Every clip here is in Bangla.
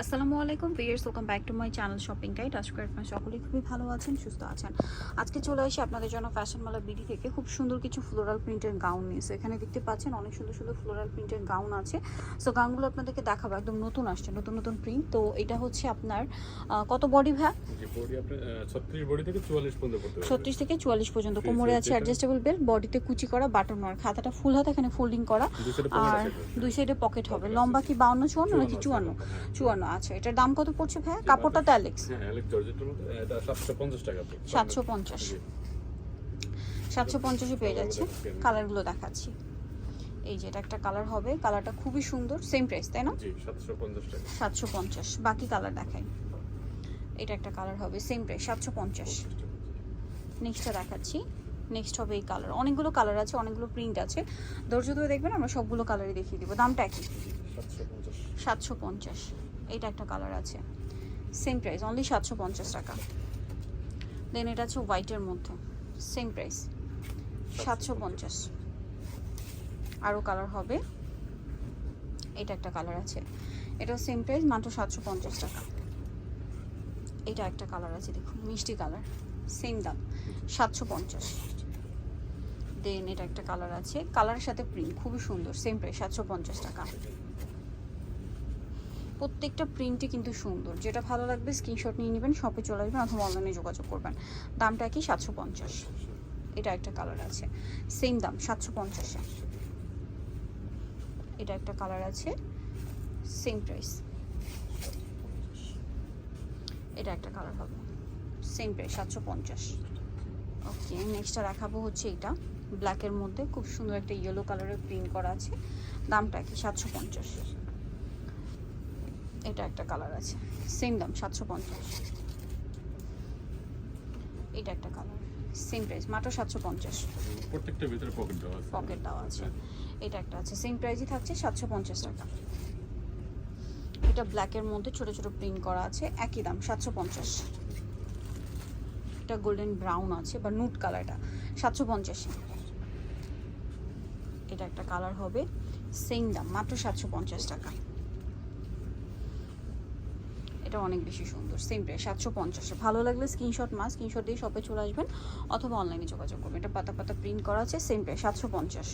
আসসালামু আলাইকুম viewers welcome back to my channel shopping guide আশা করি আপনারা সকলেই খুবই ভালো আছেন সুস্থ আছেন। আজকে চলে আসি আপনাদের জন্য ফ্যাশন মালা বিডি থেকে। খুব সুন্দর কিছু ফ্লোরাল প্রিন্টের গাউন নিয়েছে এখানে দেখতে পাচ্ছেন অনেক সুন্দর সুন্দর ফ্লোরাল প্রিন্টের গাউন আছে। সো গাউনগুলো আপনাদেরকে দেখাবো একদম নতুন আসছে নতুন নতুন প্রিন্ট তো এটা হচ্ছে আপনার কত বডি ভ্যা ছত্রিশ থেকে চুয়াল্লিশ পর্যন্ত কোমরে আছে অ্যাডজাস্টেবল বেল্ট বডিতে কুচি করা বাটন মার খাতাটা ফুল হাত এখানে ফোল্ডিং করা। আর দুই সাইডে পকেট হবে। লম্বা কি বাউন্ন চুয়ান্ন নাকি চুয়ান্ন হ্যাঁ। চুয়ান্ন আচ্ছা এটার দাম কত পড়ছে ভাইয়া? কাপড়টা তো অ্যালেক্স হ্যাঁ অ্যালেক্স জর্জেটের মধ্যে এটা সাতশো পঞ্চাশ টাকা আপনি সাতশো পঞ্চাশ। জি। সাতশো পঞ্চাশে পেয়ে যাচ্ছে। কালারগুলো দেখাচ্ছি। এই যে এটা একটা কালার হবে। কালারটা খুবই সুন্দর সেম প্রাইস তাই না? জি সাতশো পঞ্চাশ টাকা। সাতশো পঞ্চাশ। বাকি কালার দেখাই। এটা একটা কালার হবে সেম প্রাইস সাতশো পঞ্চাশ। নেক্সটটা দেখাচ্ছি। নেক্সট হবে এই কালার অনেকগুলো কালার আছে অনেকগুলো প্রিন্ট আছে। ধৈর্য ধরে দেখবেন আমরা সবগুলো কালারই দেখিয়ে দিব। দামটা একই। সাতশো পঞ্চাশ। এটা একটা কালার আছে। সেম প্রাইস অনলি সাতশো পঞ্চাশ টাকা। দেন এটা আছে হোয়াইটের মধ্যে সেম প্রাইস সাতশো পঞ্চাশ। আরও কালার হবে। এটা একটা কালার আছে। এটাও সেম প্রাইস মাত্র সাতশো পঞ্চাশ টাকা। এটা একটা কালার আছে, দেখুন, মিষ্টি কালার সেম দাম, সাতশো পঞ্চাশ। দেন এটা একটা কালার আছে কালারের সাথে প্রিন্ট খুবই সুন্দর সেম প্রাইস সাতশো পঞ্চাশ টাকা। প্রত্যেকটা প্রিন্টই কিন্তু সুন্দর। যেটা ভালো লাগবে স্ক্রিনশট নিয়ে নেবেন শপে চলে আসবেন অথবা অনলাইনে যোগাযোগ করবেন। দামটা কি সাতশো পঞ্চাশ। এটা একটা কালার আছে। সেম দাম, সাতশো পঞ্চাশে। এটা একটা কালার আছে সেম প্রাইস এটা একটা কালার হবে। সেম প্রাইস সাতশো পঞ্চাশ। ওকে নেক্সটটা দেখাবো হচ্ছে এটা। ব্ল্যাকের মধ্যে খুব সুন্দর একটা ইয়েলো কালারের প্রিন্ট করা আছে। দামটা কি সাতশো পঞ্চাশ। এটা একটা কালার আছে। সেম দাম সাতশো পঞ্চাশ। এটা একটা কালার সেম প্রাইস মাত্র সাতশো পঞ্চাশ। প্রত্যেকটা ভিতরে পকেট দেওয়া আছে। পকেট দেওয়া আছে। এটা একটা আছে সেম প্রাইসই থাকছে সাতশো পঞ্চাশ টাকা। এটা ব্ল্যাকের মধ্যে ছোট ছোট প্রিন্ট করা আছে একই দাম সাতশো পঞ্চাশ। এটা গোল্ডেন ব্রাউন আছে বা নুট কালারটা সাতশো পঞ্চাশ। এটা একটা কালার হবে সেম দাম মাত্র সাতশো পঞ্চাশ টাকা। এটা অনেক বেশি সুন্দর। সেম প্রাইস সাতশো পঞ্চাশে। ভালো লাগলে স্ক্রিনশট মাস স্ক্রিনশট দিয়ে শপে চলে আসবেন অথবা অনলাইনে যোগাযোগ করবেন। এটা পাতা পাতা প্রিন্ট করা আছে সেম প্রাইস সাতশো পঞ্চাশ।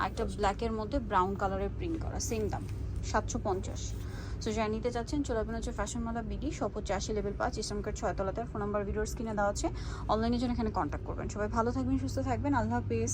আর একটা ব্ল্যাকের মধ্যে ব্রাউন কালারের প্রিন্ট করা সেম দাম সাতশো পঞ্চাশ। সো যারা নিতে চাচ্ছেন চলে আসবেন হচ্ছে ফ্যাশন মালা বিডি সব হচ্ছে আশি লেভেল পাঁচ ইসলামকার ছয়তলাতে। ফোন নাম্বার ভিডিওর স্ক্রিনে দেওয়া আছে। অনলাইনের জন্য এখানে কন্ট্যাক্ট করবেন। সবাই ভালো থাকবেন সুস্থ থাকবেন। আল্লাহ হাফিজ।